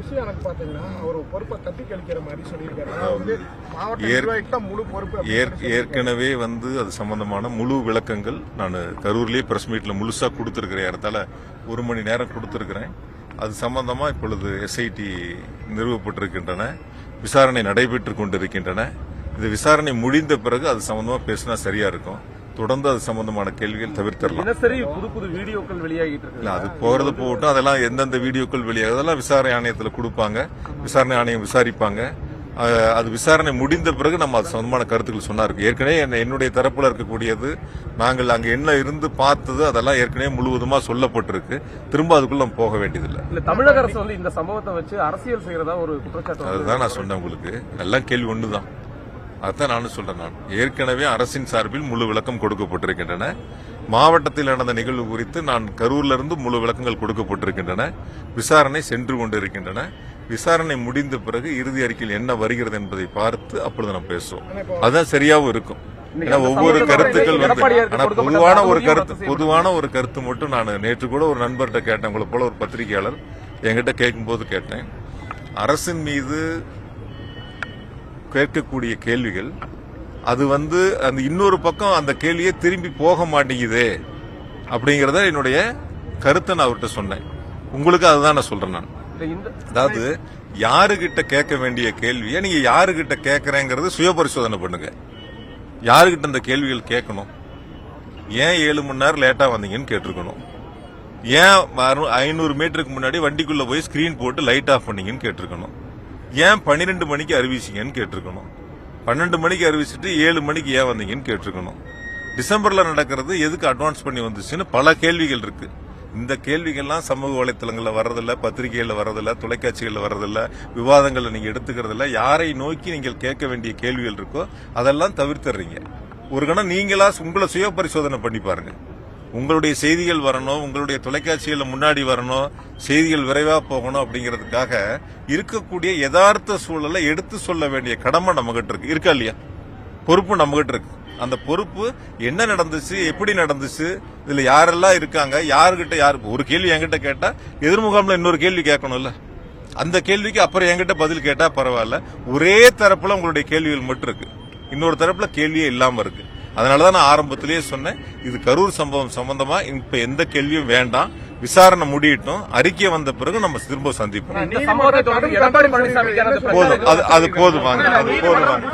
விஷயம் எனக்கு பாத்தீங்கன்னா அவர் பொறுப்பை தட்டி கழிக்கிற மாதிரி சொல்லியிருக்காரு. நான் வந்து மாவட்ட ஏற்- நிர்வாகிக்கு தான் முழு பொறுப்பு அப்படின்னு ஏற்- சொல்லி ஏற்கனவே வந்து அது சம்பந்தமான முழு விளக்கங்கள் நான் கரூர்லயே பிரஸ் மீட்ல முழுசா கொடுத்துருக்கிறேன். இடத்துல ஒரு மணி நேரம் கொடுத்துருக்கிறேன். அது சம்பந்தமா இப்பொழுது எஸ்ஐடி நிறுவப்பட்டிருக்கின்றன. விசாரணை நடைபெற்றுக் கொண்டிருக்கின்றன. இந்த விசாரணை முடிந்த பிறகு அது சம்பந்தமா பேசினா சரியா இருக்கும். தொடர்ந்து அது சம்பந்தமான கேள்விகள் தவிர்த்திடலாம். தினசரி புது புது வீடியோக்கள் வெளியாகிட்டு இருக்கு. இல்ல அது போறது போகட்டும் அதெல்லாம் எந்தெந்த வீடியோக்கள் வெளியாகுது அதெல்லாம் விசாரணை ஆணையத்தில் கொடுப்பாங்க. விசாரணை ஆணையம் விசாரிப்பாங்க. அது விசாரணை முடிந்த பிறகு நம்ம அது சம்பந்தமான கருத்துக்கள் சொன்னா இருக்கு ஏற்கனவே என்ன- என்னுடைய தரப்புல இருக்கக்கூடியது நாங்கள் அங்க என்ன இருந்து பார்த்தது அதெல்லாம் ஏற்கனவே முழுவதுமா சொல்லப்பட்டிருக்கு. திரும்ப அதுக்குள்ள நம்ம போக வேண்டியதில்லை. இல்ல தமிழக அரசு வந்து இந்த சம்பவத்தை வச்சு அரசியல் செய்யறதா ஒரு குற்றச்சாட்டு அதுதான் நான் சொன்னேன் உங்களுக்கு. எல்லாம் கேள்வி ஒண்ணுதான். அதான் நானும் சொல்றேன் நான். ஏற்கனவே அரசின் சார்பில் முழு விளக்கம் கொடுக்கப்பட்டிருக்கின்றன. மாவட்டத்தில் நடந்த நிகழ்வு குறித்து நான் கரூர்ல இருந்து முழு விளக்கங்கள் கொடுக்கப்பட்டிருக்கின்றன. விசாரணை சென்று கொண்டிருக்கின்றன. விசாரணை முடிந்த பிறகு இறுதி அறிக்கையில் என்ன வருகிறது என்பதை பார்த்து அப்பொழுது நம்ம பேசுவோம். அதுதான் சரியாவும் இருக்கும். ஏன்னா ஒவ்வொரு கருத்துக்கள் வந்து ஆனா பொதுவான ஒரு கருத்து ரத்து பொதுவான ஒரு கருத்து மட்டும் நான் நேற்று கூட ஒரு நண்பர்கிட்ட கேட்டேன். உங்களை போல ஒரு பத்திரிகையாளர் என்கிட்ட கேட்கும்போது கேட்டேன். அரசின் மீது கேட்கக்கூடிய கேள்விகள். அது வந்து அந்த இன்னொரு பக்கம் அந்த கேள்வியே திரும்பி போக மாட்டேங்குது அப்படிங்கறத என்னுடைய கருத்தை நான் அவர்கிட்ட சொன்னேன். உங்களுக்கு அதுதான் நான் சொல்றேன் நான். அதாவது யாருகிட்ட கேட்க வேண்டிய கேள்வியை நீங்க யாருகிட்ட கேட்கறேங்கிறது சுய பரிசோதனை பண்ணுங்க. யாருகிட்ட இந்த கேள்விகள் கேட்கணும்? ஏன் ஏழு மணி நேரம் லேட்டா வந்தீங்கன்னு கேட்டிருக்கணும்? ஏன் ஐநூறு மீட்டருக்கு முன்னாடி வண்டிக்குள்ள போய் ஸ்கிரீன் போட்டு லைட் ஆஃப் பண்ணீங்கன்னு கேட்டிருக்கணும்? ஏன் பன்னிரெண்டு மணிக்கு அறிவிச்சீங்கன்னு கேட்டிருக்கணும். பன்னெண்டு மணிக்கு அறிவிச்சிட்டு ஏழு மணிக்கு ஏன் வந்தீங்கன்னு கேட்டிருக்கணும். டிசம்பர்ல நடக்கிறது எதுக்கு அட்வான்ஸ் பண்ணி வந்துச்சுன்னு பல கேள்விகள் இருக்கு. இந்த கேள்விகள்லாம் சமூக வலைத்தளங்களில் வர்றதில்ல பத்திரிகைகள்ல வர்றதில்ல தொலைக்காட்சிகளில் வர்றதில்ல விவாதங்களில் நீங்கள் எடுத்துக்கிறதில்ல யாரை நோக்கி நீங்கள் கேட்க வேண்டிய கேள்விகள் இருக்கோ அதெல்லாம் தவிர்த்துறீங்க. ஒரு கணம் நீங்களா உங்களை சுய பரிசோதனை பண்ணி பாருங்க. உங்களுடைய செய்திகள் வரணும் உங்களுடைய தொலைக்காட்சியில் முன்னாடி வரணும் செய்திகள் விரைவாக போகணும் அப்படிங்கிறதுக்காக இருக்கக்கூடிய யதார்த்த சூழலை எடுத்து சொல்ல வேண்டிய கடமை நம்மகிட்ட இருக்கு. இருக்கா இல்லையா? பொறுப்பு நம்மகிட்ட இருக்கு. அந்த பொறுப்பு என்ன நடந்துச்சு எப்படி நடந்துச்சு இதுல யாரெல்லாம் இருக்காங்க யாருக்கிட்ட யாரு ஒரு கேள்வி என்கிட்ட கேட்டா எதிர்முகாம்ல இன்னொரு கேள்வி கேட்கணும்ல. அந்த கேள்விக்கு அப்புறம் என்கிட்ட பதில் கேட்டா பரவாயில்ல. ஒரே தரப்புல உங்களுடைய கேள்விகள் மட்டும் இருக்கு. இன்னொரு தரப்புல கேள்வியே இல்லாம இருக்கு. அதனாலதான் நான் ஆரம்பத்திலேயே சொன்னேன் இது கரூர் சம்பவம் சம்பந்தமா இப்ப எந்த கேள்வியும் வேண்டாம். விசாரணை முடியட்டும் அறிக்கை வந்த பிறகு நம்ம திரும்ப சந்திப்போம். போதும். அது அது போதும் வாங்க அது போதும் வாங்க